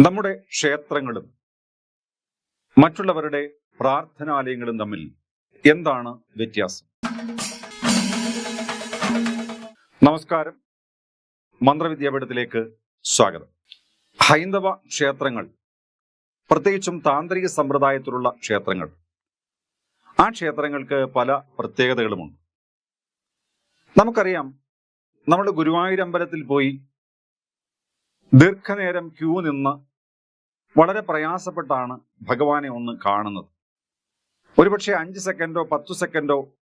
നമ്മുടെ ക്ഷേത്രങ്ങളും മറ്റുള്ളവരുടെ പ്രാർത്ഥനാലയങ്ങളും തമ്മിൽ എന്താണ് വ്യത്യാസം? നമസ്കാരം. മന്ത്രവിദ്യാപീഠത്തിലേക്ക് സ്വാഗതം. ഹൈന്ദവ ക്ഷേത്രങ്ങൾ പ്രത്യേകിച്ചും താന്ത്രിക സമ്പ്രദായത്തിലുള്ള ക്ഷേത്രങ്ങൾ ആ ക്ഷേത്രങ്ങൾക്ക് പല പ്രത്യേകതകളുമുണ്ട്. നമുക്കറിയാം നമ്മൾ ഗുരുവായൂരമ്പലത്തിൽ പോയി ദീർഘനേരം ക്യൂ നിന്ന് വളരെ പ്രയാസപ്പെട്ടാണ് ഭഗവാനെ ഒന്ന് കാണുന്നത്. ഒരുപക്ഷെ അഞ്ച് സെക്കൻഡോ പത്തു സെക്കൻഡോ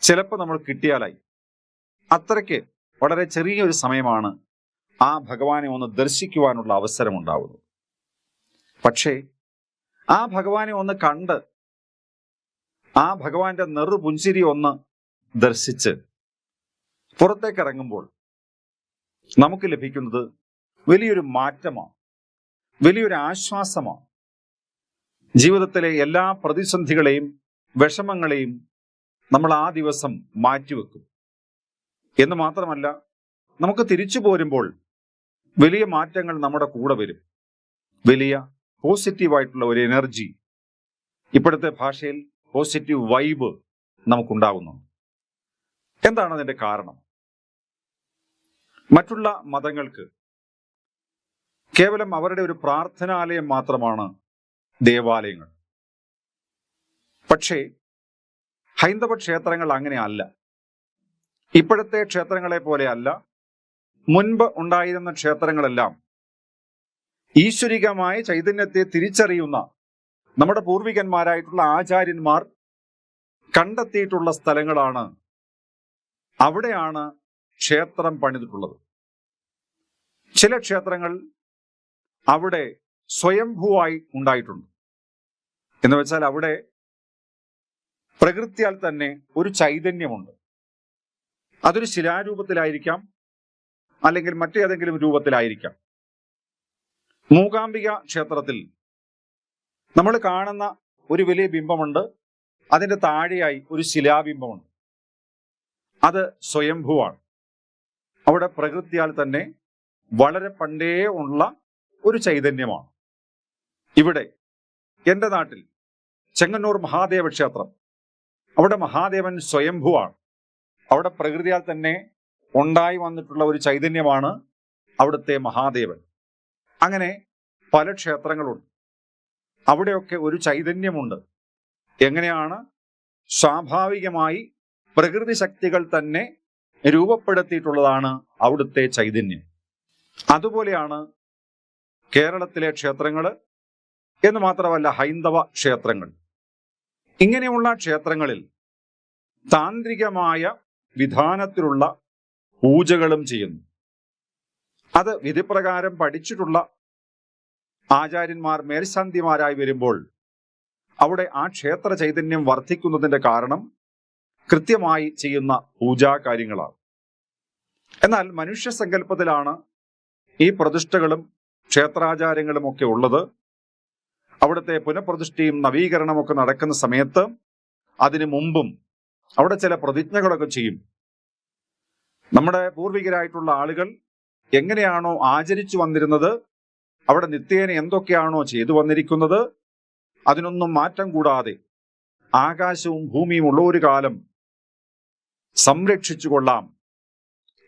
ചിലപ്പോൾ നമ്മൾ കിട്ടിയാലായി. അത്രയ്ക്ക് വളരെ ചെറിയൊരു സമയമാണ് ആ ഭഗവാനെ ഒന്ന് ദർശിക്കുവാനുള്ള അവസരം ഉണ്ടാവുന്നത് പക്ഷേ ആ ഭഗവാനെ ഒന്ന് കണ്ട് ആ ഭഗവാന്റെ നെറുപുഞ്ചിരി ഒന്ന് ദർശിച്ച് പുറത്തേക്ക് ഇറങ്ങുമ്പോൾ നമുക്ക് ലഭിക്കുന്നത് വലിയൊരു മാറ്റമാണ്. വലിയൊരു ആശ്വാസമാണ്. ജീവിതത്തിലെ എല്ലാ പ്രതിസന്ധികളെയും വിഷമങ്ങളെയും നമ്മൾ ആ ദിവസം മാറ്റിവെക്കും. എന്ന് മാത്രമല്ല നമുക്ക് തിരിച്ചു പോരുമ്പോൾ വലിയ മാറ്റങ്ങൾ നമ്മുടെ കൂടെ വരും. വലിയ പോസിറ്റീവായിട്ടുള്ള ഒരു എനർജി ഇപ്പോഴത്തെ ഭാഷയിൽ പോസിറ്റീവ് വൈബ് നമുക്കുണ്ടാകുന്നു എന്താണ് അതിന്റെ കാരണം? മറ്റുള്ള മതങ്ങൾക്ക് കേവലം അവരുടെ ഒരു പ്രാർത്ഥനാലയം മാത്രമാണ് ദേവാലയങ്ങൾ. പക്ഷേ ഹൈന്ദവ ക്ഷേത്രങ്ങൾ അങ്ങനെ അല്ല. ഇപ്പോഴത്തെ ക്ഷേത്രങ്ങളെ പോലെയല്ല മുൻപ് ഉണ്ടായിരുന്ന ക്ഷേത്രങ്ങളെല്ലാം ഈശ്വരികമായ ചൈതന്യത്തെ തിരിച്ചറിയുന്ന നമ്മുടെ പൂർവികന്മാരായിട്ടുള്ള ആചാര്യന്മാർ കണ്ടെത്തിയിട്ടുള്ള സ്ഥലങ്ങളാണ് അവിടെയാണ് ക്ഷേത്രം പണിതിട്ടുള്ളത്. ചില ക്ഷേത്രങ്ങൾ അവിടെ സ്വയംഭൂവായി ഉണ്ടായിട്ടുണ്ട്. എന്ന് വെച്ചാൽ അവിടെ പ്രകൃതിയാൽ തന്നെ ഒരു ചൈതന്യമുണ്ട്. അതൊരു ശിലാരൂപത്തിലായിരിക്കാം അല്ലെങ്കിൽ മറ്റേതെങ്കിലും രൂപത്തിലായിരിക്കാം. മൂകാംബിക ക്ഷേത്രത്തിൽ നമ്മൾ കാണുന്ന ഒരു വലിയ ബിംബമുണ്ട്. അതിന്റെ താഴെയായി ഒരു ശിലാബിംബമുണ്ട്. അത് സ്വയംഭൂവാണ്. അവിടെ പ്രകൃതിയാൽ തന്നെ വളരെ പണ്ടേ ഉള്ള ഒരു ചൈതന്യമാണ്. ഇവിടെ എന്റെ നാട്ടിൽ ചെങ്ങന്നൂർ മഹാദേവ ക്ഷേത്രം. അവിടെ മഹാദേവൻ സ്വയംഭുവാണ്. അവിടെ പ്രകൃതിയാൽ തന്നെ ഉണ്ടായി വന്നിട്ടുള്ള ഒരു ചൈതന്യമാണ് അവിടുത്തെ മഹാദേവൻ. അങ്ങനെ പല ക്ഷേത്രങ്ങളുണ്ട്. അവിടെയൊക്കെ ഒരു ചൈതന്യമുണ്ട്. എങ്ങനെയാണ്? സ്വാഭാവികമായി പ്രകൃതി ശക്തികൾ തന്നെ രൂപപ്പെടുത്തിയിട്ടുള്ളതാണ് അവിടുത്തെ ചൈതന്യം. അതുപോലെയാണ് കേരളത്തിലെ ക്ഷേത്രങ്ങൾ എന്ന് മാത്രമല്ല ഹൈന്ദവ ക്ഷേത്രങ്ങൾ. ഇങ്ങനെയുള്ള ക്ഷേത്രങ്ങളിൽ താന്ത്രികമായ വിധാനത്തിലുള്ള പൂജകളും ചെയ്യുന്നു. അത് വിധിപ്രകാരം പഠിച്ചിട്ടുള്ള ആചാര്യന്മാർ മേൽശാന്തിമാരായി വരുമ്പോൾ അവിടെ ആ ക്ഷേത്ര ചൈതന്യം വർദ്ധിക്കുന്നതിന്റെ കാരണം കൃത്യമായി ചെയ്യുന്ന പൂജാ കാര്യങ്ങളാണ്. എന്നാൽ മനുഷ്യ സങ്കല്പത്തിലാണ് ഈ പ്രതിഷ്ഠകളും ക്ഷേത്രാചാരങ്ങളും ഒക്കെ ഉള്ളത്. അവിടുത്തെ പുനഃപ്രതിഷ്ഠയും നവീകരണമൊക്കെ നടക്കുന്ന സമയത്ത് അതിനു മുമ്പും അവിടെ ചില പ്രതിജ്ഞകളൊക്കെ ചെയ്യും. നമ്മുടെ പൂർവികരായിട്ടുള്ള ആളുകൾ എങ്ങനെയാണോ ആചരിച്ചു വന്നിരുന്നത് അവിടെ നിത്യേന എന്തൊക്കെയാണോ ചെയ്തു വന്നിരിക്കുന്നത് അതിനൊന്നും മാറ്റം കൂടാതെ ആകാശവും ഭൂമിയും ഉള്ള ഒരു കാലം സംരക്ഷിച്ചു കൊള്ളാം.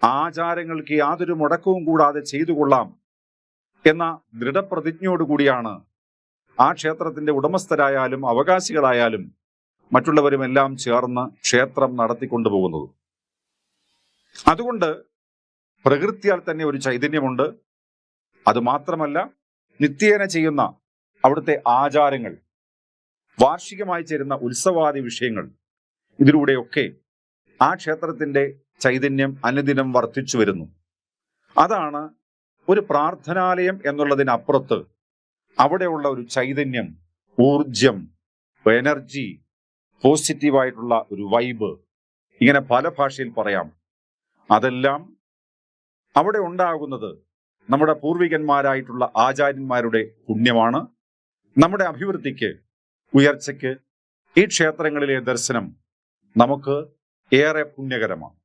ആചാരങ്ങൾക്ക് യാതൊരു മുടക്കവും കൂടാതെ ചെയ്തു കൊള്ളാം. എന്ന ദൃഢപ്രതിജ്ഞയോടുകൂടിയാണ് ആ ക്ഷേത്രത്തിന്റെ ഉടമസ്ഥരായാലും അവകാശികളായാലും മറ്റുള്ളവരുമെല്ലാം ചേർന്ന് ക്ഷേത്രം നടത്തിക്കൊണ്ടുപോകുന്നത്. അതുകൊണ്ട് പ്രകൃതിയാൽ തന്നെ ഒരു ചൈതന്യമുണ്ട്. അത് മാത്രമല്ല നിത്യേന ചെയ്യുന്ന അവിടുത്തെ ആചാരങ്ങൾ വാർഷികമായി ചേരുന്ന ഉത്സവാദി വിഷയങ്ങൾ ഇതിലൂടെയൊക്കെ ആ ക്ഷേത്രത്തിന്റെ ചൈതന്യം അനുദിനം വർദ്ധിച്ചു വരുന്നു. അതാണ് ഒരു പ്രാർത്ഥനാലയം എന്നുള്ളതിനപ്പുറത്ത് അവിടെയുള്ള ഒരു ചൈതന്യം ഊർജം എനർജി പോസിറ്റീവായിട്ടുള്ള ഒരു വൈബ് ഇങ്ങനെ പല ഭാഷയിൽ പറയാം. അതെല്ലാം അവിടെ ഉണ്ടാകുന്നത് നമ്മുടെ പൂർവികന്മാരായിട്ടുള്ള ആചാര്യന്മാരുടെ പുണ്യമാണ്. നമ്മുടെ അഭിവൃദ്ധിക്ക് ഉയർച്ചയ്ക്ക് ഈ ക്ഷേത്രങ്ങളിലെ ദർശനം നമുക്ക് ഏറെ പുണ്യകരമാണ്.